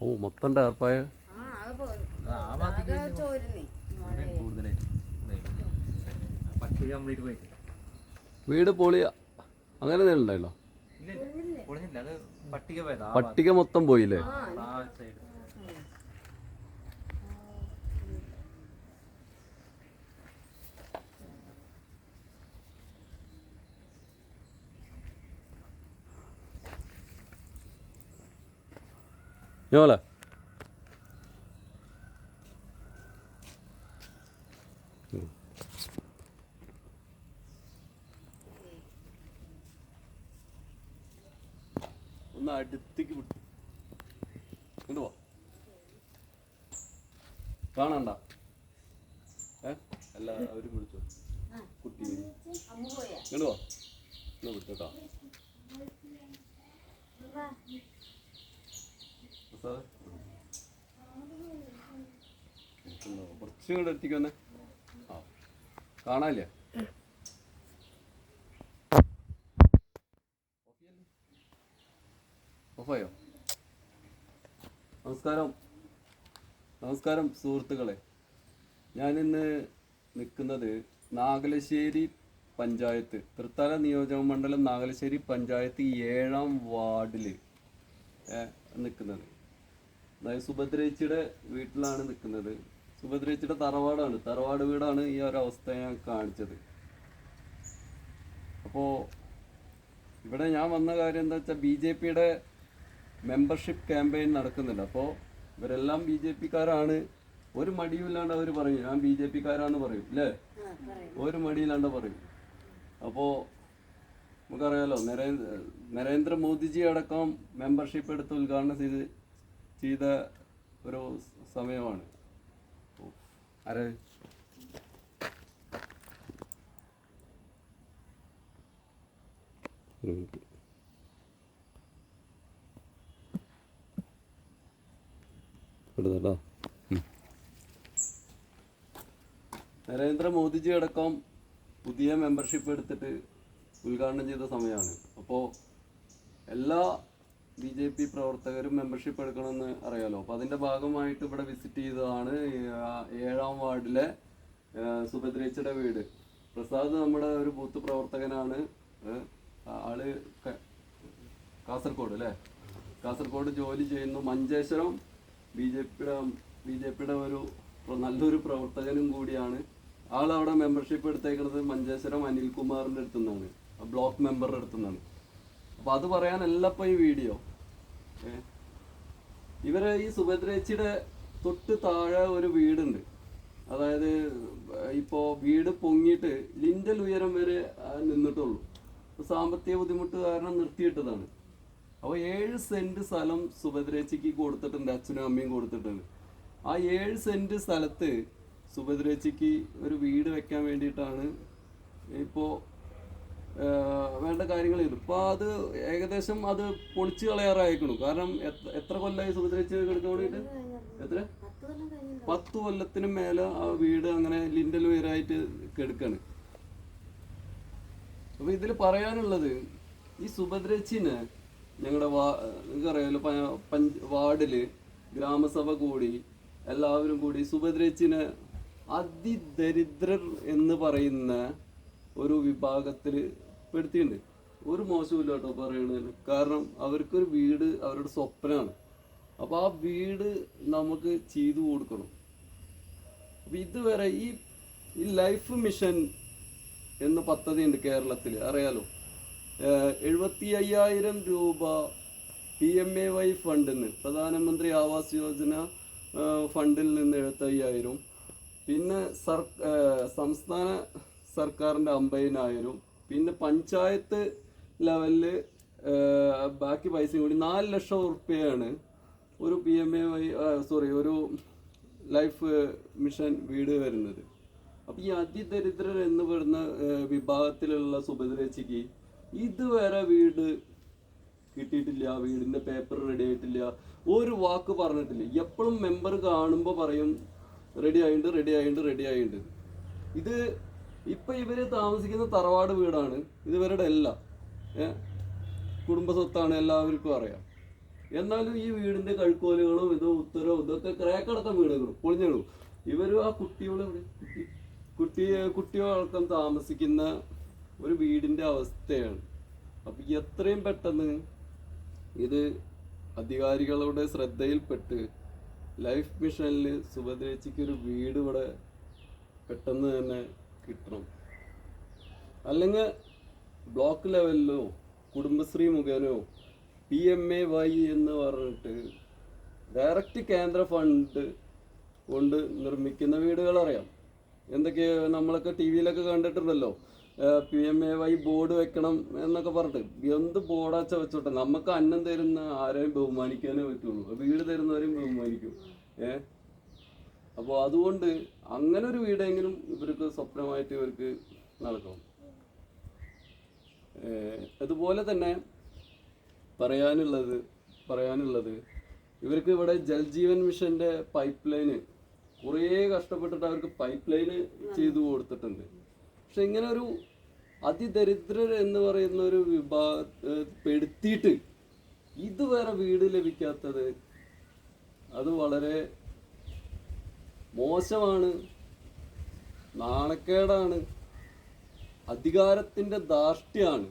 ഓ മൊത്തം ടാർപ്പായ? വീട് പൊളിയ അങ്ങനെ ഉണ്ടായില്ല? പട്ടിക മൊത്തം പോയില്ലേ? ഞോളെ ഒന്ന് അടുത്തേക്ക് വിട്ടു. കാണണ്ട. എല്ലാവരും വിളിച്ചു? കുട്ടി. ഇങ്ങോട്ട് പോ ഉണ്ടോ? കുറച്ചും കൂടെ എത്തിക്കൊന്നെ ആ കാണാനില്ലേ നമസ്കാരം. നമസ്കാരം സുഹൃത്തുക്കളെ. ഞാനിന്ന് നിൽക്കുന്നത് നാഗലശ്ശേരി പഞ്ചായത്ത് തൃത്താല നിയോജക മണ്ഡലം നാഗലശ്ശേരി പഞ്ചായത്ത് ഏഴാം വാർഡിൽ നിൽക്കുന്നത്. അതായത് സുഭദ്രേച്ചിയുടെ വീട്ടിലാണ് നിൽക്കുന്നത്. സുഭദ്രേച്ചിയുടെ തറവാടാണ്. തറവാട് വീടാണ് ഈ ഒരവസ്ഥ ഞാൻ കാണിച്ചത്. അപ്പോൾ ഇവിടെ ഞാൻ വന്ന കാര്യം എന്താ വെച്ചാൽ ബി ജെ പിയുടെ മെമ്പർഷിപ്പ് ക്യാമ്പയിൻ നടക്കുന്നുണ്ട്. അപ്പോൾ ഇവരെല്ലാം ബി ജെ പിക്കാരാണ്. ഒരു മടിയുമില്ലാണ്ട് അവർ പറയും. ഞാൻ ബി ജെ പിക്കാരാന്ന് പറയും. അല്ലേ ഒരു മടിയില്ലാണ്ട് പറയും. അപ്പോൾ നമുക്കറിയാലോ നരേന്ദ്ര നരേന്ദ്രമോദിജി അടക്കം മെമ്പർഷിപ്പ് എടുത്ത് ഉദ്ഘാടനം ചെയ്ത് ചെയ്ത ഒരു സമയമാണ്. ആരെ? നരേന്ദ്രമോദിജി അടക്കം പുതിയ മെമ്പർഷിപ്പ് എടുത്തിട്ട് ഉദ്ഘാടനം ചെയ്ത സമയമാണ്. അപ്പോൾ എല്ലാ ബി ജെ പി പ്രവർത്തകരും മെമ്പർഷിപ്പ് എടുക്കണമെന്ന് അറിയാലോ. അപ്പോൾ അതിന്റെ ഭാഗമായിട്ട് ഇവിടെ വിസിറ്റ് ചെയ്തതാണ് ഏഴാം വാർഡിലെ സുഭദ്രേച്ചയുടെ വീട്. പ്രസാദ് നമ്മുടെ ഒരു ബൂത്ത് പ്രവർത്തകനാണ്. ആൾ കാസർഗോഡ് അല്ലേ? കാസർഗോഡ് ജോലി ചെയ്യുന്നു. മഞ്ചേശ്വരം ബി ജെ പിയുടെ ബി ജെ പിയുടെ ഒരു നല്ലൊരു പ്രവർത്തകനും കൂടിയാണ്. ആൾ അവിടെ മെമ്പർഷിപ്പ് എടുത്തേക്കുന്നത് മഞ്ചേശ്വരം അനിൽകുമാറിന്റെ അടുത്തുനിന്നാണ്. ബ്ലോക്ക് മെമ്പറുടെ അടുത്തുനിന്നാണ്. അപ്പോൾ അത് പറയാനല്ല ഇപ്പൊ ഈ വീഡിയോ. ഇവർ ഈ സുഭദ്രേച്ചിയുടെ തൊട്ട് താഴെ ഒരു വീടുണ്ട്. അതായത് ഇപ്പോ വീട് പൊങ്ങിയിട്ട് ലിൻഡൽ ഉയരം വരെ നിന്നിട്ടുള്ളൂ. സാമ്പത്തിക ബുദ്ധിമുട്ട് കാരണം നിർത്തിയിട്ടതാണ്. അപ്പോൾ ഏഴ് സെന്റ് സ്ഥലം സുഭദ്രേച്ചിക്ക് കൊടുത്തിട്ടുണ്ട് അച്ഛനും അമ്മയും കൊടുത്തിട്ടുണ്ട്. ആ ഏഴ് സെന്റ് സ്ഥലത്ത് സുഭദ്രേച്ചിക്ക് ഒരു വീട് വെക്കാൻ വേണ്ടിയിട്ടാണ് ഇപ്പോൾ വേണ്ട കാര്യങ്ങൾ ചെയ്തു. ഇപ്പൊ അത് ഏകദേശം അത് പൊളിച്ചു കളയാറായിക്കണു. കാരണം എത്ര- കൊല്ലമായി സുഭദ്രച്ച് കിടക്കാൻ വേണ്ടിയിട്ട് എത്ര? പത്ത് കൊല്ലത്തിന് മേലെ ആ വീട് അങ്ങനെ ലിൻഡൽ വേരായിട്ട് കിടക്കാണ്. അപ്പൊ ഇതിൽ പറയാനുള്ളത് ഈ സുഭദ്രച്ചിന് ഞങ്ങളുടെ വാ പ- പഞ്ച് വാർഡിൽ ഗ്രാമസഭ കൂടി എല്ലാവരും കൂടി സുഭദ്രച്ചിന് അതിദരിദ്രർ എന്ന് പറയുന്ന ഒരു വിഭാഗത്തിൽ പെടുത്തിയിട്ടുണ്ട് ഒരു മോശമില്ല കേട്ടോ പറയണതിന് കാരണം അവർക്കൊരു വീട് അവരുടെ സ്വപ്നമാണ്. അപ്പോൾ ആ വീട് നമുക്ക് ചെയ്തു കൊടുക്കണം. അപ്പൊ ഇതുവരെ ഈ ഈ ലൈഫ് മിഷൻ എന്ന പദ്ധതി ഉണ്ട് കേരളത്തിൽ അറിയാലോ? എഴുപത്തി അയ്യായിരം രൂപ പി എം എ വൈ ഫണ്ടിൽ നിന്ന് പ്രധാനമന്ത്രി ആവാസ് യോജന ഫണ്ടിൽ നിന്ന് എഴുപത്തി അയ്യായിരം പിന്നെ സർ സംസ്ഥാന സർക്കാരിന്റെ അമ്പതിനായിരം. പിന്നെ പഞ്ചായത്ത് ലെവലിൽ ബാക്കി പൈസ കൂടി നാല് ലക്ഷം ഉറുപ്പ്യയാണ് ഒരു P M A Y sorry ഒരു ലൈഫ് മിഷൻ വീട് വരുന്നത്. അപ്പൊ ഈ അതിദരിദ്രർ എന്ന് പറയുന്ന വിഭാഗത്തിലുള്ള സുഭദ്രേച്ചിക്ക് ഇതുവരെ വീട് കിട്ടിയിട്ടില്ല വീടിന്റെ പേപ്പർ റെഡി ആയിട്ടില്ല. ഒരു വാക്ക് പറഞ്ഞിട്ടില്ല. എപ്പോഴും മെമ്പർ കാണുമ്പോൾ പറയും റെഡി ആയിട്ടുണ്ട് റെഡി ആയിട്ടുണ്ട് റെഡി ആയിട്ടുണ്ട്. ഇത് ഇപ്പൊ ഇവർ താമസിക്കുന്ന തറവാട് വീടാണ്. ഇത് ഇവരുടെ അല്ല ഏഹ് കുടുംബ സ്വത്താണ് എല്ലാവർക്കും അറിയാം. എന്നാലും ഈ വീടിന്റെ കഴുക്കോലുകളും ഇതോ ഉത്തരവും ഇതൊക്കെ ക്രേക്കടക്കം വീടുകളും. പൊളിഞ്ഞു ഇവരും ആ കുട്ടികളെ കുട്ടി കുട്ടികളടക്കം താമസിക്കുന്ന ഒരു വീടിന്റെ അവസ്ഥയാണ്. അപ്പൊ എത്രയും പെട്ടെന്ന് ഇത് അധികാരികളുടെ ശ്രദ്ധയിൽപ്പെട്ട് ലൈഫ് മിഷനിൽ സുഭദ്രേച്ചിക്ക് ഒരു വീട് ഇവിടെ പെട്ടെന്ന് തന്നെ കിട്ടണം. അല്ലെങ്കിൽ ബ്ലോക്ക് ലെവലിലോ കുടുംബശ്രീ മുഖേനയോ പി എം എ വൈ എന്ന് പറഞ്ഞിട്ട് ഡയറക്റ്റ് കേന്ദ്ര ഫണ്ട് കൊണ്ട് നിർമ്മിക്കുന്ന വീടുകൾ അറിയാം എന്തൊക്കെ നമ്മളൊക്കെ ടി വിയിലൊക്കെ കണ്ടിട്ടുണ്ടല്ലോ. P M A Y board വെക്കണം എന്നൊക്കെ പറഞ്ഞിട്ട്. എന്ത് ബോർഡാച്ച വെച്ചോട്ടെ? നമുക്ക് അന്നം തരുന്ന ആരെയും ബഹുമാനിക്കാനേ പറ്റുള്ളൂ. വീട് തരുന്നവരെയും ബഹുമാനിക്കും. ഏ? അപ്പോൾ അതുകൊണ്ട് അങ്ങനെ ഒരു വീടെങ്കിലും ഇവർക്ക് സ്വപ്നമായിട്ട് ഇവർക്ക് നടക്കണം അതുപോലെ തന്നെ പറയാനുള്ളത് പറയാനുള്ളത് ഇവർക്ക് ഇവിടെ ജൽജീവൻ മിഷന്റെ പൈപ്പ് ലൈന് കുറേ കഷ്ടപ്പെട്ടിട്ട് അവർക്ക് പൈപ്പ് ലൈന് ചെയ്തു കൊടുത്തിട്ടുണ്ട്. പക്ഷെ ഇങ്ങനെ ഒരു അതിദരിദ്രർ എന്ന് പറയുന്ന ഒരു വിഭാഗ പെടുത്തിയിട്ട് ഇതുവരെ വീട് ലഭിക്കാത്തത് അത് വളരെ മോശമാണ്. നാണക്കേടാണ്. അധികാരത്തിന്റെ ധാർഷ്ട്യാണ്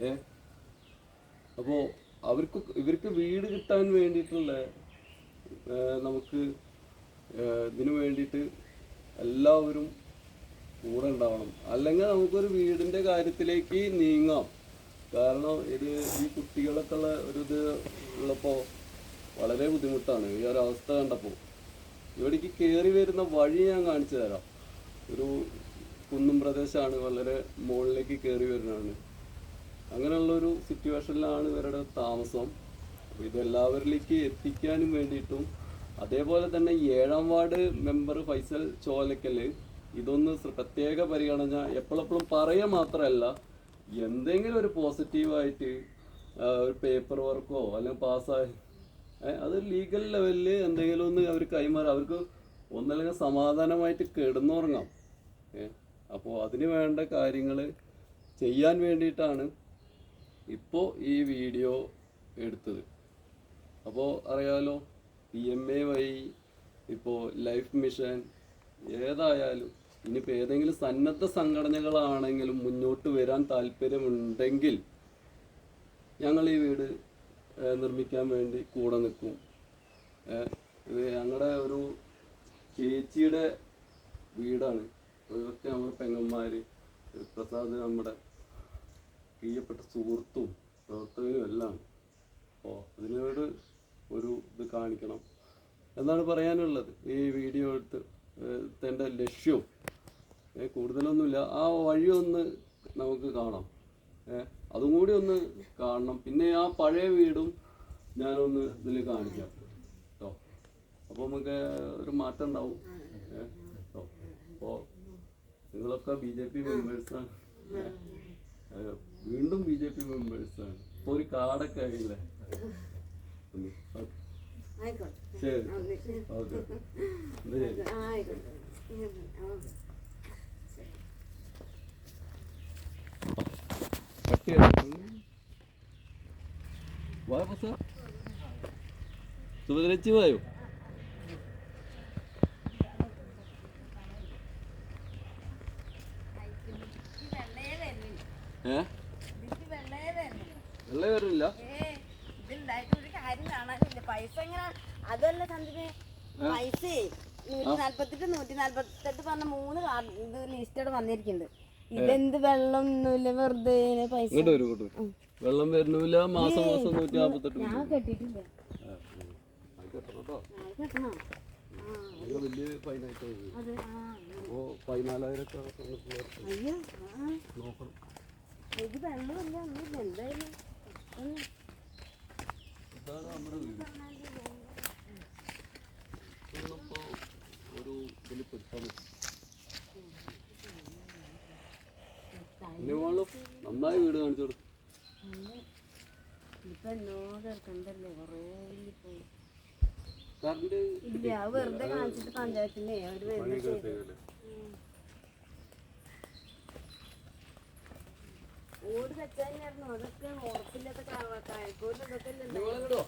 ഏ? അപ്പോ അവർക്ക് ഇവർക്ക് വീട് കിട്ടാൻ വേണ്ടിയിട്ടുള്ള നമുക്ക് ഇതിനു വേണ്ടിയിട്ട് എല്ലാവരും കൂടെ ഉണ്ടാവണം. അല്ലെങ്കിൽ നമുക്കൊരു വീടിന്റെ കാര്യത്തിലേക്ക് നീങ്ങാം. കാരണം ഇത് ഈ കുട്ടികളൊക്കെ ഉള്ള ഒരു ഇത് ഉള്ളപ്പോൾ വളരെ ബുദ്ധിമുട്ടാണ്. ഈ ഒരവസ്ഥ കണ്ടപ്പോൾ ഇവിടേക്ക് കയറി വരുന്ന വഴി ഞാൻ കാണിച്ചു തരാം. ഒരു കുന്നും പ്രദേശമാണ് വളരെ മുകളിലേക്ക് കയറി വരുന്നതാണ്. അങ്ങനെയുള്ളൊരു സിറ്റുവേഷനിലാണ് ഇവരുടെ താമസം. അപ്പോൾ ഇതെല്ലാവരിലേക്ക് എത്തിക്കാനും വേണ്ടിയിട്ടും അതേപോലെ തന്നെ ഏഴാം വാർഡ് മെമ്പർ ഫൈസൽ ചോലക്കൽ ഇതൊന്ന് പ്രത്യേക പരിഗണന എപ്പോഴെപ്പോഴും പറയുക മാത്രമല്ല എന്തെങ്കിലും ഒരു പോസിറ്റീവായിട്ട് ഒരു പേപ്പർ വർക്കോ അല്ലെങ്കിൽ പാസ്സായി അത് ലീഗൽ ലെവലിൽ എന്തെങ്കിലും ഒന്ന് അവർ കൈമാറുക അവർക്ക് ഒന്നല്ലെങ്കിൽ സമാധാനമായിട്ട് കിടന്നുറങ്ങാം. അപ്പോൾ അതിന് വേണ്ട കാര്യങ്ങൾ ചെയ്യാൻ വേണ്ടിയിട്ടാണ് ഇപ്പോൾ ഈ വീഡിയോ എടുത്തത്. അപ്പോൾ അറിയാലോ പി എം എ വൈ ഇപ്പോൾ ലൈഫ് മിഷൻ ഏതായാലും ഇനിയിപ്പോൾ ഏതെങ്കിലും സന്നദ്ധ സംഘടനകളാണെങ്കിലും മുന്നോട്ട് വരാൻ താല്പര്യമുണ്ടെങ്കിൽ ഞങ്ങൾ ഈ വീട് നിർമ്മിക്കാൻ വേണ്ടി കൂടെ നിൽക്കും. ഇത് ഞങ്ങളുടെ ഒരു ചേച്ചിയുടെ വീടാണ്. ഇതൊക്കെ നമ്മുടെ പെങ്ങന്മാര് പ്രസാദ് നമ്മുടെ പ്രിയപ്പെട്ട സുഹൃത്തും പ്രവർത്തകനും എല്ലാം. അപ്പോൾ അതിനോട് ഒരു ഇത് കാണിക്കണം. എന്നാണ് പറയാനുള്ളത്. ഈ വീഡിയോ എടുത്ത് എന്റെ ലക്ഷ്യവും കൂടുതലൊന്നുമില്ല. ആ വഴി ഒന്ന് നമുക്ക് കാണാം. ഏ, അതും കൂടി ഒന്ന് കാണണം. പിന്നെ ആ പഴയ വീടും ഞാനൊന്ന് ഇതിൽ കാണിക്കാം. കേട്ടോ അപ്പോൾ നമുക്ക് ഒരു മാറ്റം ഉണ്ടാവും. കേട്ടോ അപ്പോൾ നിങ്ങളൊക്കെ ബി ജെ പി മെമ്പേഴ്സാണ് വീണ്ടും ബി ജെ പി മെമ്പേഴ്സാണ് ഇപ്പോൾ ഒരു കാർഡൊക്കെ ആയില്ലേ? ശരി. ഓക്കെ എന്നാ ശരി ആ, ആയിക്കോട്ടെ ആ, ഓക്കെ. കട്ട് ചെയ്യണം വായോ ബസ് സുഭദ്രച്ചി വായോ. ഏ. വെള്ള എങ്ങനെ അതല്ല ചന്ദ്രന് പൈസ നൂറ്റി നാല്പത്തെട്ട് നൂറ്റി നാല്പത്തെട്ട് പറഞ്ഞ മൂന്ന് ഇത് ലിസ്റ്റോട് വന്നിരിക്കുന്നുണ്ട് ഇതെന്ത് വെള്ളം ഒന്നുമില്ല വെറുതെ പൈസ ഇങ്ങോട്ട് വരും ഇങ്ങോട്ട് വരും. വെള്ളം വരുന്നില്ല മാസം മാസം നൂറ്റി നാൽപ്പത്തെട്ട് ഞാൻ കെട്ടിട്ടില്ല വലിയ ഫൈനായിട്ട് അപ്പോൾ പതിനാലായിരം നോക്കണം. ഇത് വെള്ളമില്ല എന്തായാലും ഇതാണ് നമ്മുടെ വീട്. ഇന്നിപ്പോ ഒരു ഇതിൽ പെട്ടാൽ ഇനി പോകണല്ലോ നന്നായി വീട് കാണിച്ചു കൊടുത്തു. കറണ്ട് ഇല്ല അത് വെറുതെ കാണിച്ചിട്ട് പഞ്ചായത്തിലെ അവർ വെറുതെ ചെയ്തു. ഓട് വെച്ചായിരുന്നു അതൊക്കെ ഉറപ്പില്ലാത്ത കായക്കോലും ഇതൊക്കെ അല്ലേ നിങ്ങളിങ്ങോട്ടോ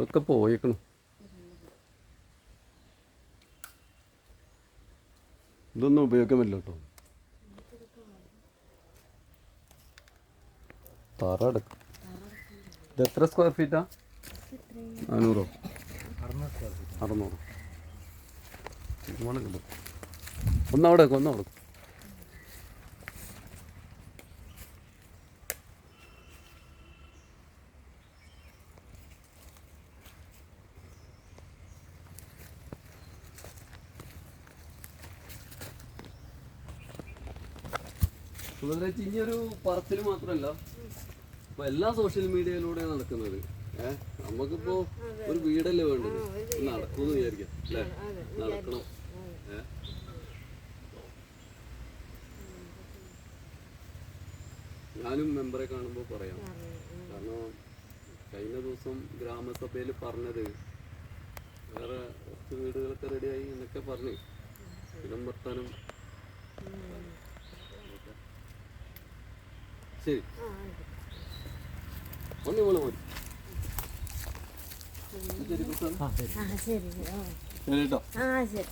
ഇതൊക്കെ പോയേക്കണു. ഇതൊന്നും ഉപയോഗിക്കാൻ പറ്റില്ല കേട്ടോ തറ എടുക്കും ഇത് എത്ര സ്ക്വയർ ഫീറ്റാ നാനൂറോ? അറുന്നൂറ്. ഒന്നവിടെ ഒന്നവിടെ. സുഭദ്രേച്ചി ഇനി ഒരു പറച്ചിൽ മാത്രമല്ല. ഇപ്പൊ എല്ലാ സോഷ്യൽ മീഡിയയിലൂടെ നടക്കുന്നത്. ഏഹ് നമുക്കിപ്പോ ഒരു വീടല്ലേ വേണ്ടത്? നടക്കുമെന്ന് വിചാരിക്കാം അല്ലേ? നടക്കണം. ഏഹ് ഞാനും മെമ്പറെ കാണുമ്പോൾ പറയാം. കാരണം കഴിഞ്ഞ ദിവസം ഗ്രാമസഭയിൽ പറഞ്ഞത് വേറെ കുറച്ച് വീടുകളൊക്കെ റെഡിയായി എന്നൊക്കെ പറഞ്ഞു. ഇടം വർത്താനം. ശരി. ഒന്ന് മോൾ പോയി ശരി. ആ ശരി. ആ. ശരി കേട്ടോ. ആ ശരി.